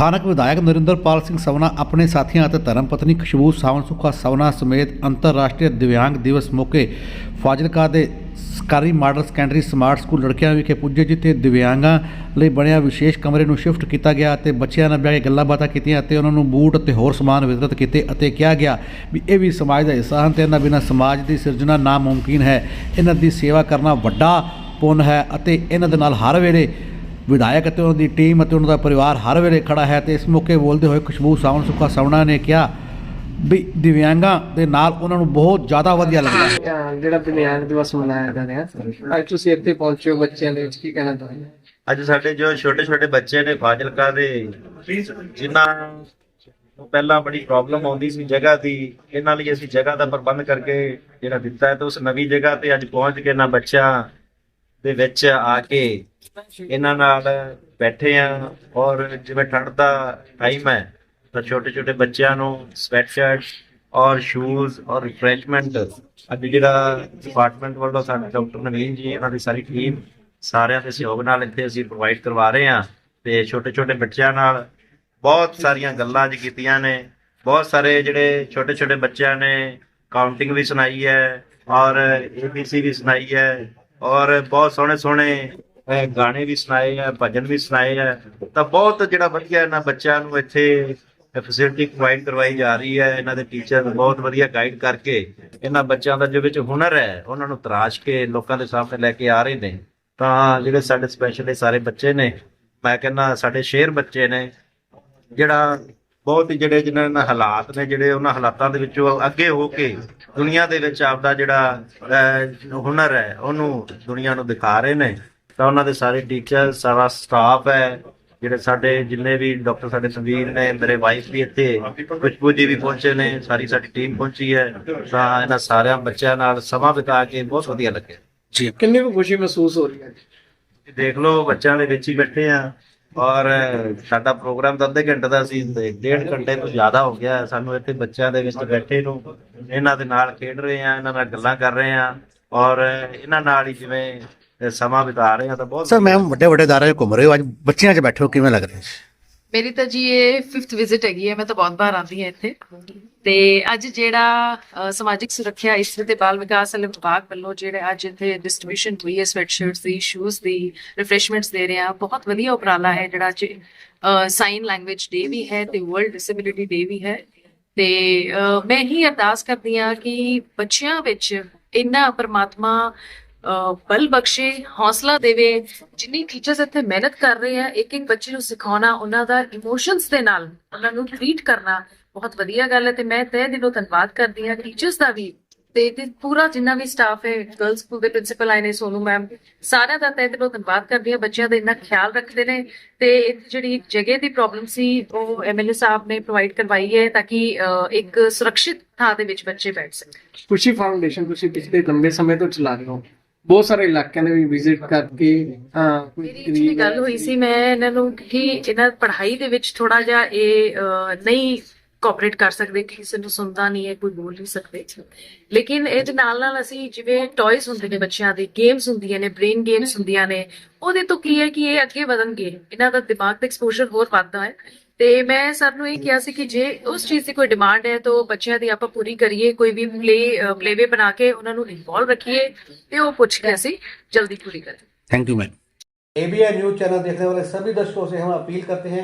ਸਥਾਨਕ ਵਿਧਾਇਕ ਨਰਿੰਦਰਪਾਲ ਸਿੰਘ ਸਵਨਾ ਆਪਣੇ ਸਾਥੀਆਂ ਅਤੇ ਧਰਮ ਪਤਨੀ ਖੁਸ਼ਬੂ ਸਾਵਣ ਸੁੱਖਾ ਸਵਨਾ ਸਮੇਤ ਅੰਤਰਰਾਸ਼ਟਰੀ ਦਿਵਿਆਂਗ ਦਿਵਸ ਮੌਕੇ ਫਾਜ਼ਿਲਕਾ ਦੇ ਸਰਕਾਰੀ ਮਾਡਲ ਸੈਕੰਡਰੀ ਸਮਾਰਟ ਸਕੂਲ ਲੜਕਿਆਂ ਵਿਖੇ ਪੁੱਜੇ, ਜਿੱਥੇ ਦਿਵਿਆਂਗਾਂ ਲਈ ਬਣਿਆ ਵਿਸ਼ੇਸ਼ ਕਮਰੇ ਨੂੰ ਸ਼ਿਫਟ ਕੀਤਾ ਗਿਆ ਅਤੇ ਬੱਚਿਆਂ ਨਾਲ ਬਹਿ ਕੇ ਗੱਲਾਂ ਬਾਤਾਂ ਕੀਤੀਆਂ ਅਤੇ ਉਹਨਾਂ ਨੂੰ ਬੂਟ ਅਤੇ ਹੋਰ ਸਮਾਨ ਵਿਤਰਿਤ ਕੀਤੇ ਅਤੇ ਕਿਹਾ ਗਿਆ ਵੀ ਇਹ ਵੀ ਸਮਾਜ ਦਾ ਹਿੱਸਾ ਹਨ ਤੇ ਇਹਨਾਂ ਬਿਨਾਂ ਸਮਾਜ ਦੀ ਸਿਰਜਣਾ ਨਾਮੁਮਕਿਨ ਹੈ। ਇਹਨਾਂ ਦੀ ਸੇਵਾ ਕਰਨਾ ਵੱਡਾ ਪੁੰਨ ਹੈ ਅਤੇ ਇਹਨਾਂ ਦੇ ਨਾਲ ਹਰ ਵੇਲੇ ਵਿਧਾਇਕ ਅਤੇ ਉਹਨਾਂ ਦੀ ਟੀਮ ਅਤੇ ਉਹਨਾਂ ਦਾ ਪਰਿਵਾਰ ਹਰ ਵੇਲੇ ਖੜਾ ਹੈ ਤੇ ਇਸ ਮੌਕੇ ਬੋਲਦੇ ਹੋਏ ਖੁਸ਼ਬੂ ਸਾਵਣ ਸੁੱਖਾ ਸਵਣਾ ਨੇ ਕਿਹਾ ਵੀ ਦਿਵਿਆਂਗਾਂ ਦੇ ਨਾਲ ਉਹਨਾਂ ਨੂੰ ਬਹੁਤ ਜ਼ਿਆਦਾ ਵਧੀਆ ਲੱਗਦਾ ਹੈ ਜਿਹੜਾ ਦਿਵਿਆਂਗ ਦਿਵਸ ਮਨਾਇਆ ਜਾ ਰਿਹਾ ਅੱਜ ਤੁਸੀਂ ਇੱਥੇ ਪਹੁੰਚੇ ਹੋ ਬੱਚਿਆਂ ਦੇ ਵਿੱਚ ਕੀ ਕਹਿਣਾ ਚਾਹੁੰਦੇ ਹੋ? ਅੱਜ ਸਾਡੇ ਜੋ ਛੋਟੇ ਛੋਟੇ ਬੱਚੇ ਨੇ ਫਾਜ਼ਿਲਕਾ ਦੇ ਜਿਨ੍ਹਾਂ ਨੂੰ ਪਹਿਲਾਂ ਬੜੀ ਪ੍ਰੋਬਲਮ ਆਉਂਦੀ ਸੀ ਜਗ੍ਹਾ ਦੀ ਇਹਨਾਂ ਲਈ ਅਸੀਂ ਜਗ੍ਹਾ ਦਾ ਪ੍ਰਬੰਧ ਕਰਕੇ ਜਿਹੜਾ ਦਿੱਤਾ ਹੈ ਤੇ ਉਸ ਨਵੀਂ ਜਗ੍ਹਾ ਤੇ ਅੱਜ ਪਹੁੰਚ ਕੇ ਇਹਨਾਂ ਬੱਚਿਆਂ ਦੇ ਵਿੱਚ ਆ ਕੇ ਇਹਨਾਂ ਨਾਲ ਬੈਠੇ ਆ ਔਰ ਜਿਵੇਂ ਠੰਡ ਦਾ ਟਾਈਮ ਹੈ, ਤਾਂ ਛੋਟੇ ਛੋਟੇ ਬੱਚਿਆਂ ਨੂੰ ਸਵੈਟਸ਼ਰਟ ਔਰ ਸ਼ੂਜ਼ ਔਰ ਰਿਫਰੈਸ਼ਮੈਂਟ ਅੱਜ ਜਿਹੜਾ ਡਿਪਾਰਟਮੈਂਟ ਵੱਲੋਂ ਸਾਡੇ ਡਾਕਟਰ ਨਵੀਨ ਜੀ, ਇਹਨਾਂ ਦੀ ਸਾਰੀ ਟੀਮ ਸਾਰਿਆਂ ਦੇ ਸਹਿਯੋਗ ਨਾਲ ਇੱਥੇ ਅਸੀਂ ਪ੍ਰੋਵਾਈਡ ਕਰਵਾ ਰਹੇ ਹਾਂ ਤੇ ਛੋਟੇ ਛੋਟੇ ਬੱਚਿਆਂ ਨਾਲ ਬਹੁਤ ਸਾਰੀਆਂ ਗੱਲਾਂ ਅੱਜ ਕੀਤੀਆਂ ਨੇ, ਬਹੁਤ ਸਾਰੇ ਜਿਹੜੇ ਛੋਟੇ ਛੋਟੇ ਬੱਚਿਆਂ ਨੇ ਕਾਊਂਟਿੰਗ ਵੀ ਸੁਣਾਈ ਹੈ ਔਰ ABC ਵੀ ਸੁਣਾਈ ਹੈ ਔਰ ਬਹੁਤ ਸੋਹਣੇ ਸੋਹਣੇ ਗਾਣੇ ਵੀ ਸੁਣਾਏ ਹੈ ਭਜਨ ਵੀ ਸੁਣਾਏ ਹੈ ਤਾਂ ਬਹੁਤ ਜਿਹੜਾ ਵਧੀਆ ਇਹਨਾਂ ਬੱਚਿਆਂ ਨੂੰ ਇੱਥੇ ਫੈਸਿਲਿਟੀ ਪ੍ਰੋਵਾਈਡ ਕਰਵਾਈ ਜਾ ਰਹੀ ਹੈ, ਇਹਨਾਂ ਦੇ ਟੀਚਰ ਬਹੁਤ ਵਧੀਆ ਗਾਈਡ ਕਰਕੇ ਇਹਨਾਂ ਬੱਚਿਆਂ ਦਾ ਜੋ ਵਿੱਚ ਹੁਨਰ ਹੈ, ਉਹਨਾਂ ਨੂੰ ਤਰਾਸ਼ ਕੇ ਲੋਕਾਂ ਦੇ ਸਾਹਮਣੇ ਲੈ ਕੇ ਆ ਰਹੇ ਨੇ। ਤਾਂ ਜਿਹੜੇ ਸਾਡੇ ਸਪੈਸ਼ਲੀ ਸਾਰੇ ਬੱਚੇ ਨੇ, ਮੈਂ ਕਹਿੰਦਾ ਸਾਡੇ ਸ਼ੇਰ ਬੱਚੇ ਨੇ, ਜਿਹੜਾ ਬਹੁਤ ਹੀ ਜਿਹੜੇ ਜਿਨ੍ਹਾਂ ਨਾਲ ਹਾਲਾਤ ਨੇ ਜਿਹੜੇ ਉਹਨਾਂ ਹਾਲਾਤਾਂ ਦੇ ਵਿੱਚੋਂ ਅੱਗੇ ਹੋ ਕੇ ਦੁਨੀਆ ਦੇ ਵਿੱਚ ਆਪਦਾ ਜਿਹੜਾ ਹੁਨਰ ਹੈ ਉਹਨੂੰ ਦੁਨੀਆ ਨੂੰ ਦਿਖਾ ਰਹੇ ਨੇ। ਤਾਂ ਉਹਨਾਂ ਦੇ ਸਾਰੇ ਟੀਚਰ ਸਾਰਾ ਸਟਾਫ ਹੈ ਜਿਹੜੇ ਸਾਡੇ ਜਿੰਨੇ ਵੀ ਡਾਕਟਰ ਸਾਡੇ ਸੰਵੀਰ ਨੇ ਮੇਰੇ ਵਾਈਫ ਵੀ ਇੱਥੇ ਖੁਸ਼ਬੂ ਜੀ ਵੀ ਪਹੁੰਚੇ ਨੇ ਸਾਰੀ ਸਾਡੀ ਟੀਮ ਪਹੁੰਚੀ ਹੈ। ਤਾਂ ਇਹਨਾਂ ਸਾਰਿਆਂ ਬੱਚਿਆਂ ਨਾਲ ਸਮਾਂ ਬਿਤਾ ਕੇ ਬਹੁਤ ਵਧੀਆ ਲੱਗਿਆ। ਜੀ। ਕਿੰਨੀ ਕੁ ਖੁਸ਼ੀ ਮਹਿਸੂਸ ਹੋ ਰਹੀ ਹੈ? ਅੱਜ ਦੇਖ ਲਓ ਬੱਚਿਆਂ ਦੇ ਵਿੱਚ ਹੀ ਬੈਠੇ ਆ ਔਰ ਸਾਡਾ ਪ੍ਰੋਗਰਾਮ ਤਾਂ ਅੱਧੇ ਘੰਟੇ ਦਾ ਸੀ ਤੇ ਡੇਢ ਘੰਟੇ ਤੋਂ ਜ਼ਿਆਦਾ ਹੋ ਗਿਆ। ਸਾਨੂੰ ਇੱਥੇ ਬੱਚਿਆਂ ਦੇ ਵਿੱਚ ਬੈਠੇ ਨੂੰ, ਇਹਨਾਂ ਦੇ ਨਾਲ ਖੇਡ ਰਹੇ ਆ ਇਹਨਾਂ ਨਾਲ ਗੱਲਾਂ ਕਰ ਰਹੇ ਆ ਔਰ ਇਹਨਾਂ ਨਾਲ ਹੀ ਜਿਵੇਂ ਸਮਾਂ ਬਿਤਾ ਰਹੇ ਆ ਤਾਂ ਬਹੁਤ ਸਰ, ਮੈਮ ਵੱਡੇ ਵੱਡੇ ਦਾਇਰੇ 'ਚ ਘੁੰਮ ਰਹੇ ਹੋ। ਅੱਜ ਬੱਚਿਆਂ 'ਚ ਬੈਠੇ ਹੋ, ਕਿਵੇਂ ਲੱਗ ਰਿਹਾ ਮੇਰੀ ਤਾਂ ਜੀ ਇਹ 5th ਵਿਜ਼ਿਟ ਹੈਗੀ ਹੈ, ਮੈਂ ਤਾਂ ਬਹੁਤ ਵਾਰ ਆਉਂਦੀ ਹਾਂ ਇੱਥੇ। ਤੇ ਅੱਜ ਜਿਹੜਾ ਸਮਾਜਿਕ ਸੁਰੱਖਿਆ ਇਸਤਰੀ ਤੇ ਬਾਲ ਵਿਕਾਸ ਵਾਲੇ ਵਿਭਾਗ ਵੱਲੋਂ ਜਿਹੜੇ ਅੱਜ ਇੱਥੇ ਡਿਸਟ੍ਰੀਬਿਊਸ਼ਨ ਹੋਈ ਹੈ ਸਵੈਟਸ਼ਰਟਸ ਦੀ ਸ਼ੂਜ਼ ਦੀ ਰਿਫਰੈਸ਼ਮੈਂਟਸ ਦੇ ਰਹੇ ਆ ਬਹੁਤ ਵਧੀਆ ਉਪਰਾਲਾ ਹੈ ਜਿਹੜਾ ਅੱਜ ਸਾਈਨ ਲੈਂਗੁਏਜ ਡੇ ਵੀ ਹੈ ਤੇ ਵਰਲਡ ਡਿਸੇਬਿਲਿਟੀ ਡੇ ਵੀ ਹੈ। ਤੇ ਮੈਂ ਹੀ ਅਰਦਾਸ ਕਰਦੀ ਹਾਂ ਕਿ ਬੱਚਿਆਂ ਵਿੱਚ ਇੰਨਾ ਪਰਮਾਤਮਾ ਬਲ ਬਖਸ਼ੇ, ਹੌਸਲਾ ਦੇਵੇ, ਜਿੰਨੀ ਟੀਚਰਸ ਇੱਥੇ ਮਿਹਨਤ ਕਰ ਰਹੇ ਆ ਇੱਕ ਇੱਕ ਬੱਚੇ ਨੂੰ ਸਿਖਾਉਣਾ, ਉਹਨਾਂ ਦਾ ਇਮੋਸ਼ਨਸ ਦੇ ਨਾਲ ਉਹਨਾਂ ਨੂੰ ਟ੍ਰੀਟ ਕਰਨਾ ਬਹੁਤ ਵਧੀਆ ਗੱਲ ਹੈ ਤੇ ਮੈਂ ਤਹਿ ਦਿਲੋਂ ਧੰਨਵਾਦ ਕਰਦੀ ਹਾਂ ਟੀਚਰਸ ਦਾ ਵੀ ਤੇ ਤੇ ਪੂਰਾ ਜਿੰਨਾ ਵੀ ਸਟਾਫ ਹੈ ਗਰਲ ਸਕੂਲ ਦੇ ਪ੍ਰਿੰਸੀਪਲ ਆਏ ਨੇ, ਸੋਨੂ ਮੈਮ ਸਾਰਿਆਂ ਦਾ ਤਹਿ ਦਿਲੋਂ ਧੰਨਵਾਦ ਕਰਦੀ ਹਾਂ, ਬੱਚਿਆਂ ਦਾ ਇੰਨਾ ਖਿਆਲ ਰੱਖਦੇ ਨੇ ਤੇ ਇੱਥੇ ਜਿਹੜੀ ਇੱਕ ਜਗ੍ਹਾ ਦੀ ਪ੍ਰੋਬਲਮ ਸੀ, ਉਹ ਐਮਐਲਏ ਸਾਹਿਬ ਨੇ ਪ੍ਰੋਵਾਈਡ ਕਰਵਾਈ ਹੈ ਤਾਂ ਕਿ ਇੱਕ ਸੁਰੱਖਿਅਤ ਥਾਂ ਦੇ ਵਿੱਚ ਬੱਚੇ ਬੈਠ ਸਕਣ। ਖੁਸ਼ੀ ਫਾਊਂਡੇਸ਼ਨ ਤੁਸੀਂ ਪਿਛਲੇ ਲੰਬੇ ਸਮੇਂ ਤੋਂ ਚਲਾ ਰਹੇ ਹੋ। ਬਹੁਤ ਸਾਰੇ ਇਲਾਕਿਆਂ ਦੇ ਵੀ ਵਿਜ਼ਿਟ ਕਰਕੇ ਅਹ, ਕੋਈ ਮੇਰੀ ਗੱਲ ਹੋਈ ਸੀ ਮੈਂ ਇਹਨਾਂ ਨੂੰ ਕਿ ਇਹਨਾਂ ਪੜ੍ਹਾਈ ਦੇ ਵਿੱਚ ਥੋੜਾ ਜਿਹਾ ਇਹ ਅਹ, ਨਹੀਂ ਕੋਆਪਰੇਟ ਕਰ ਸਕਦੇ ਕਿਸੇ ਨੂੰ ਸੁਣਦਾ ਨਹੀਂ ਹੈ ਕੋਈ ਬੋਲ ਨਹੀਂ ਸਕਦੇ ਲੇਕਿਨ ਇਹਦੇ ਨਾਲ ਨਾਲ ਅਸੀਂ ਜਿਵੇਂ ਟੌਇਜ਼ ਹੁੰਦੇ ਨੇ ਬੱਚਿਆਂ ਦੇ ਗੇਮਸ ਹੁੰਦੀਆਂ ਨੇ ਬ੍ਰੇਨ ਗੇਮਸ ਹੁੰਦੀਆਂ ਨੇ ਉਹਦੇ ਤੋਂ ਕੀ ਹੈ ਕਿ ਇਹ ਅੱਗੇ ਵਧਣਗੇ ਇਹਨਾਂ ਦਾ ਦਿਮਾਗ ਦਾ ਐਕਸਪੋਜ਼ਰ ਹੋਰ ਵੱਧਦਾ ਹੈ ਤੇ ਮੈਂ ਸਰ ਨੂੰ ਇਹ ਕਿਹਾ ਸੀ ਕਿ ਜੇ ਉਸ ਚੀਜ਼ ਦੀ ਕੋਈ ਡਿਮਾਂਡ ਹੈ ਤਾਂ ਬੱਚਿਆਂ ਦੀ ਆਪਾਂ ਪੂਰੀ ਕਰੀਏ ਕੋਈ ਵੀ ਪਲੇ ਪਲੇਵੇ ਬਣਾ ਕੇ ਉਹਨਾਂ ਨੂੰ ਇਨਵੋਲਵ ਰੱਖੀਏ ਤੇ ਉਹ ਪੁੱਛ ਕੇ ਅਸੀਂ ਜਲਦੀ ਪੂਰੀ ਕਰੀਏ thank you ma'am ABN news channel देखने वाले सभी दर्शकों से हम अपील करते हैं